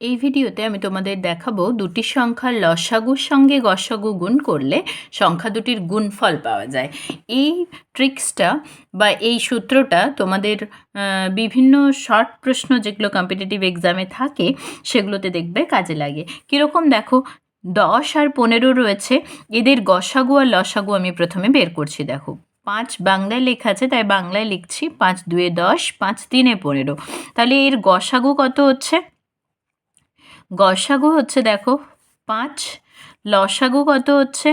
এই ভিডিওতে আমি তোমাদের দেখাবো দুটি সংখ্যার লসাগুর সঙ্গে গসাগু গুণ করলে সংখ্যা দুটির গুণফল পাওয়া যায়। এই ট্রিক্সটা বা এই সূত্রটা তোমাদের বিভিন্ন শর্ট প্রশ্ন যেগুলো কম্পিটিটিভ এক্সামে থাকে, সেগুলোতে দেখবে কাজে লাগে। কীরকম দেখো, দশ আর পনেরো রয়েছে, এদের গসাগু আর লসাগু আমি প্রথমে বের করছি, দেখো। পাঁচ বাংলায় লেখা আছে, তাই বাংলায় লিখছি পাঁচ দুয়ে দশ, পাঁচ তিনে পনেরো। তাহলে এর গসাগু কত হচ্ছে? গসাগু হচ্ছে দেখো পাঁচ, লসাগু কত হচ্ছে?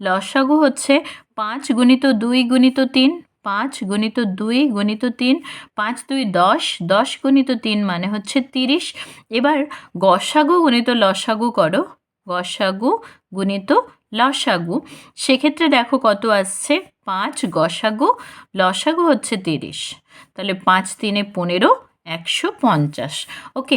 লসাগু হচ্ছে পাঁচ গুণিত দুই গুণিত তিন, পাঁচ গুণিত দুই গুণিত তিন, পাঁচ দুই দশ দশ গুণিত তিন মানে হচ্ছে তিরিশ। এবার গসাগু গুণিত লসাগু করো, গসাগু গুণিত লসাগু। সেক্ষেত্রে দেখো কত আসছে? পাঁচ গসাগু, লসাগু হচ্ছে তিরিশ। তাহলে পাঁচ তিনে পনেরো, একশো পঞ্চাশ। ওকে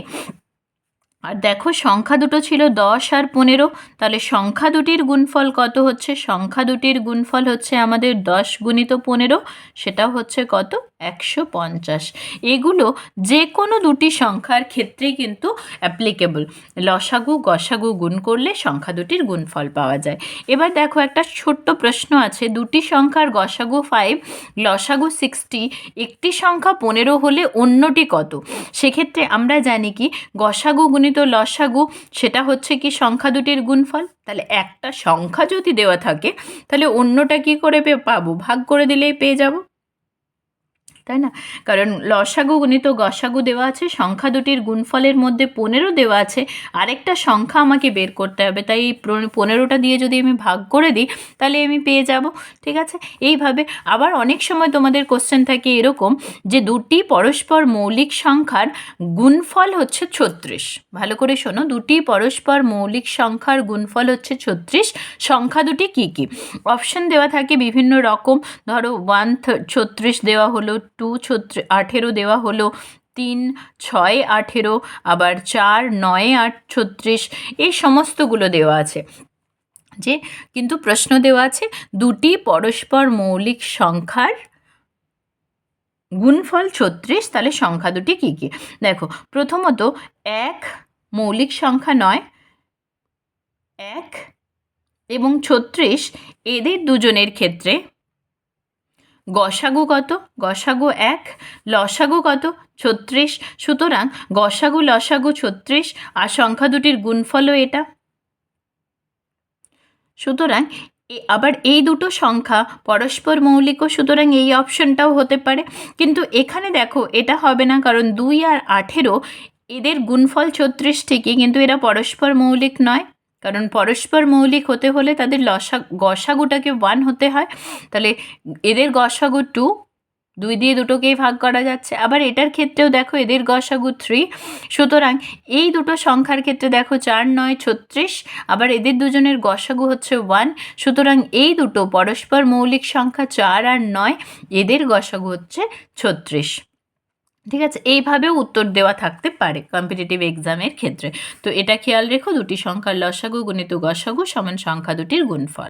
আর দেখো, সংখ্যা দুটো ছিল দশ আর পনেরো। তাহলে সংখ্যা দুটির গুণফল কত হচ্ছে? সংখ্যা দুটির গুণফল হচ্ছে আমাদের দশ গুণিত পনেরো সেটা হচ্ছে কত? একশো পঞ্চাশ। এগুলো যে কোনো দুটি সংখ্যার ক্ষেত্রেই কিন্তু অ্যাপ্লিকেবল লসাগু, গসাগু গুণ করলে সংখ্যা দুটির গুণফল পাওয়া যায়। এবার দেখো, একটা ছোট্ট প্রশ্ন আছে। দুটি সংখ্যার গসাগু ফাইভ লসাগু সিক্সটি একটি সংখ্যা পনেরো হলে অন্যটি কত? সেক্ষেত্রে আমরা জানি কি, গসাগু গুণিত লসাগু, সেটা হচ্ছে কি সংখ্যা দুটির গুণফল? তাহলে একটা সংখ্যা যদি দেওয়া থাকে, তাহলে অন্যটা কি করে পাবো? ভাগ করে দিলেই পেয়ে যাব। তাই না? কারণ লসাগু, গুণিত গসাগু দেওয়া আছে, সংখ্যা দুটির গুণফলের মধ্যে পনেরো দেওয়া আছে, আরেকটা সংখ্যা আমাকে বের করতে হবে। তাই এই পনেরোটা দিয়ে যদি আমি ভাগ করে দিই, তাহলে আমি পেয়ে যাব। ঠিক আছে? এইভাবে আবার অনেক সময় তোমাদের কোশ্চেন থাকে এরকম যে দুটি পরস্পর মৌলিক সংখ্যার গুণফল হচ্ছে ছত্রিশ। ভালো করে শোনো, দুটি পরস্পর মৌলিক সংখ্যার গুণফল হচ্ছে ছত্রিশ, সংখ্যা দুটি কী কী? অপশন দেওয়া থাকে বিভিন্ন রকম। ধরো ওয়ান ছত্রিশ দেওয়া হলো টু ছত্রিশ আঠেরো দেওয়া হলো, তিন ছয় আঠেরো, আবার চার নয় আট ছত্রিশ, এই সমস্তগুলো দেওয়া আছে। যে কিন্তু প্রশ্ন দেওয়া আছে, দুটি পরস্পর মৌলিক সংখ্যার গুণফল ছত্রিশ, তাহলে সংখ্যা দুটি কী কী? দেখো, প্রথমত এক মৌলিক সংখ্যা নয়, এক এবং ছত্রিশ, এদের দুজনের ক্ষেত্রে গসাগু কত? গসাগু এক, লসাগু কত? ছত্রিশ। সুতরাং গসাগু, লসাগু, ছত্রিশ আর সংখ্যা দুটির গুণফলও এটা। সুতরাং আবার এই দুটো সংখ্যা পরস্পর মৌলিকও সুতরাং এই অপশনটাও হতে পারে। কিন্তু এখানে দেখো, এটা হবে না, কারণ দুই আর আঠেরো, এদের গুণফল ছত্রিশ ঠিকই, কিন্তু এরা পরস্পর মৌলিক নয়। কারণ পরস্পর মৌলিক হতে হলে তাদের লসা, গসাগুটাকে ওয়ান হতে হয়। তাহলে এদের গসাগু টু দুই দিয়ে দুটোকেই ভাগ করা যাচ্ছে। আবার এটার ক্ষেত্রেও দেখো এদের গসাগু থ্রি সুতরাং এই দুটো সংখ্যার ক্ষেত্রে দেখো চার, নয়, ছত্রিশ, আবার এদের দুজনের গসাগু হচ্ছে ওয়ান সুতরাং এই দুটো পরস্পর মৌলিক সংখ্যা চার আর নয়, এদের গসাগু হচ্ছে ছত্রিশ। ঠিক আছে? এইভাবেও উত্তর দেওয়া থাকতে পারে কম্পিটিটিভ এক্সামের ক্ষেত্রে। তো এটা খেয়াল রেখো, দুটি সংখ্যার লসাগু, গুণিত গসাগু সমান সংখ্যা দুটির গুণফল।